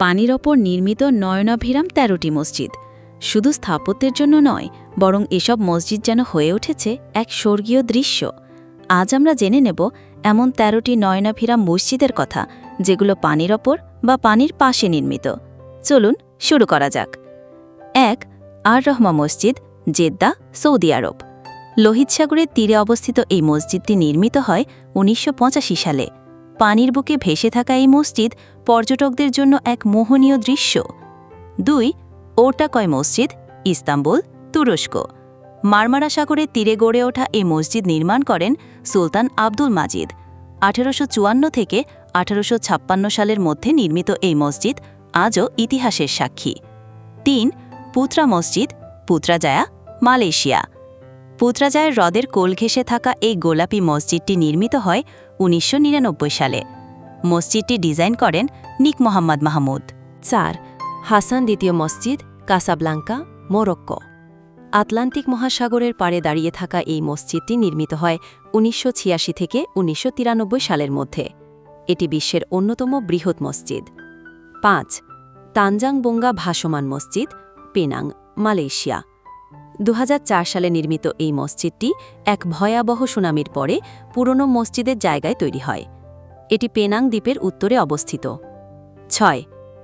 পানির ওপর নির্মিত নয়নাভিরাম তেরোটি মসজিদ। শুধু স্থাপত্যের জন্য নয়, বরং এসব মসজিদ যেন হয়ে উঠেছে এক স্বর্গীয় দৃশ্য। আজ আমরা জেনে নেব এমন তেরোটি নয়নাভিরাম মসজিদের কথা, যেগুলো পানির ওপর বা পানির পাশে নির্মিত। চলুন শুরু করা যাক। এক, আর রহমা মসজিদ, জেদ্দা, সৌদি আরব। লোহিত সাগরের তীরে অবস্থিত এই মসজিদটি নির্মিত হয় উনিশশো পঁচাশি সালে। পানির বুকে ভেসে থাকা এই মসজিদ পর্যটকদের জন্য এক মোহনীয় দৃশ্য। দুই ওটাকয় মসজিদ? ইস্তাম্বুল, তুরস্ক। মারমারা সাগরের তীরে গড়ে ওঠা এই মসজিদ নির্মাণ করেন সুলতান আব্দুল মাজিদ। আঠেরোশো চুয়ান্ন থেকে আঠেরোশো সালের মধ্যে নির্মিত এই মসজিদ আজও ইতিহাসের সাক্ষী। তিন, পুত্রা মসজিদ পুত্রাজায়া মালয়েশিয়া। পুত্রাজায়ের হ্রদের কোল ঘেঁষে থাকা এই গোলাপি মসজিদটি নির্মিত হয় উনিশশো নিরানব্বই সালে। মসজিদটি ডিজাইন করেন নিক মোহাম্মদ মাহমুদ। চার, হাসান দ্বিতীয় মসজিদ, কাসাবলাঙ্কা, মোরক্কো। আটলান্টিক মহাসাগরের পাড়ে দাঁড়িয়ে থাকা এই মসজিদটি নির্মিত হয় উনিশশো ছিয়াশি থেকে উনিশশো তিরানব্বই সালের মধ্যে। এটি বিশ্বের অন্যতম বৃহৎ মসজিদ। পাঁচ তানজাংবোঙ্গা ভাসমান মসজিদ, পেনাং, মালয়েশিয়া। দু হাজার চার সালে নির্মিত এই মসজিদটি এক ভয়াবহ সুনামির পরে পুরনো মসজিদের জায়গায় তৈরি হয়। এটি পেনাং দ্বীপের উত্তরে অবস্থিত। ছয়,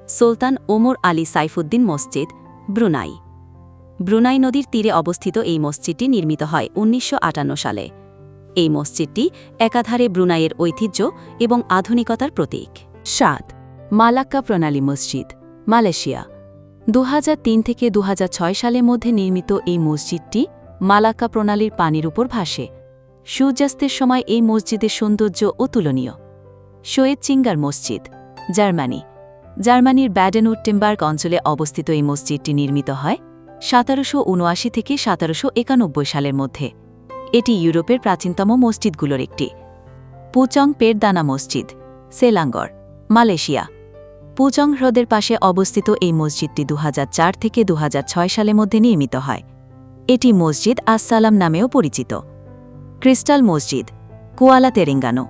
সুলতান ওমর আলী সাইফুদ্দিন মসজিদ, ব্রুনাই। ব্রুনাই নদীর তীরে অবস্থিত এই মসজিদটি নির্মিত হয় উনিশশো আটান্ন সালে। এই মসজিদটি একাধারে ব্রুনাইয়ের ঐতিহ্য এবং আধুনিকতার প্রতীক। সাত, মালাক্কা প্রণালী মসজিদ, মালয়েশিয়া। দু হাজার তিন থেকে দুহাজার ছয় সালের মধ্যে নির্মিত এই মসজিদটি মালাক্কা প্রণালীর পানির উপর ভাসে। সূর্যাস্তের সময় এই মসজিদের সৌন্দর্য অতুলনীয়। শোয়েদ চিঙ্গার মসজিদ, জার্মানি। জার্মানির ব্যাডেনউটটেমবার্গ অঞ্চলে অবস্থিত এই মসজিদটি নির্মিত হয় সতেরোশো উনআশি থেকে সতেরোশো একানব্বই সালের মধ্যে। এটি ইউরোপের প্রাচীনতম মসজিদগুলোর একটি। পুচং পেরদানা মসজিদ, সেলাঙ্গর, মালয়েশিয়া। পুচং হ্রদের পাশে অবস্থিত এই মসজিদটি দু হাজার চার থেকে দু হাজার ছয় সালের মধ্যে নির্মিত হয়। এটি মসজিদ আসসালাম নামেও পরিচিত। ক্রিস্টাল মসজিদ, কুয়ালা তেরেঙ্গানো,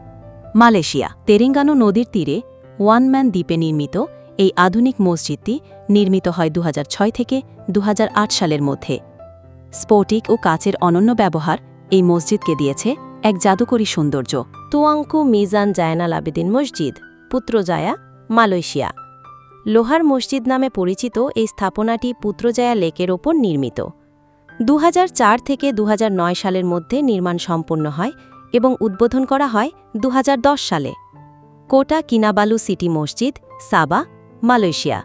মালয়েশিয়া। তেরেঙ্গানো নদীর তীরে ওয়ানম্যান দ্বীপে নির্মিত এই আধুনিক মসজিদটি নির্মিত হয় দু হাজার ছয় থেকে দু হাজার আট সালের মধ্যে। স্ফটিক ও কাচের অনন্য ব্যবহার এই মসজিদকে দিয়েছে এক জাদুকরী সৌন্দর্য। তুয়াঙ্কু মিজান জায়নাল আবেদিন মসজিদ পুত্রজায়া মালয়েশিয়া। লোহার মসজিদ নামে পরিচিত এই স্থাপনাটি পুত্রজায়া লেকের ওপর নির্মিত। দু হাজার চার থেকে দুহাজার নয় সালের মধ্যে নির্মাণ সম্পন্ন হয় এবং উদ্বোধন করা হয় দু হাজার দশ সালে। কোটা কিনাবালু সিটি মসজিদ, সাবা, মালয়েশিয়া।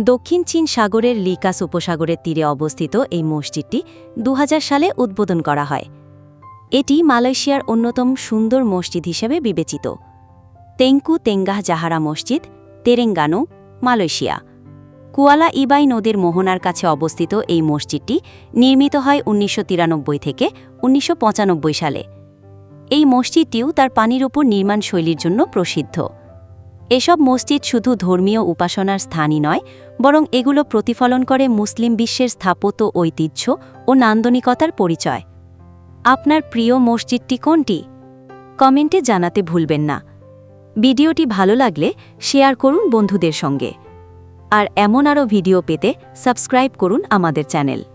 দক্ষিণ চীন সাগরের লিকাস উপসাগরের তীরে অবস্থিত এই মসজিদটি দু হাজার সালে উদ্বোধন করা হয়। এটি মালয়েশিয়ার অন্যতম সুন্দর মসজিদ হিসেবে বিবেচিত। তেঙ্কু তেঙ্গাহ জাহারা মসজিদ, তেরেঙ্গানো, মালয়েশিয়া। কুয়ালা ইবাই নদীর মোহনার কাছে অবস্থিত এই মসজিদটি নির্মিত হয় উনিশশো তিরানব্বই থেকে উনিশশো পঁচানব্বই সালে। এই মসজিদটিও তার পানির উপর নির্মাণ শৈলীর জন্য প্রসিদ্ধ। এসব মসজিদ শুধু ধর্মীয় উপাসনার স্থানই নয়, বরং এগুলো প্রতিফলন করে মুসলিম বিশ্বের স্থাপত্য, ঐতিহ্য ও নান্দনিকতার পরিচয়। আপনার প্রিয় মসজিদটি কোনটি? কমেন্টে জানাতে ভুলবেন না। ভিডিওটি ভালো লাগলে শেয়ার করুন বন্ধুদের সঙ্গে। আর এমন আরও ভিডিও পেতে সাবস্ক্রাইব করুন আমাদের চ্যানেল।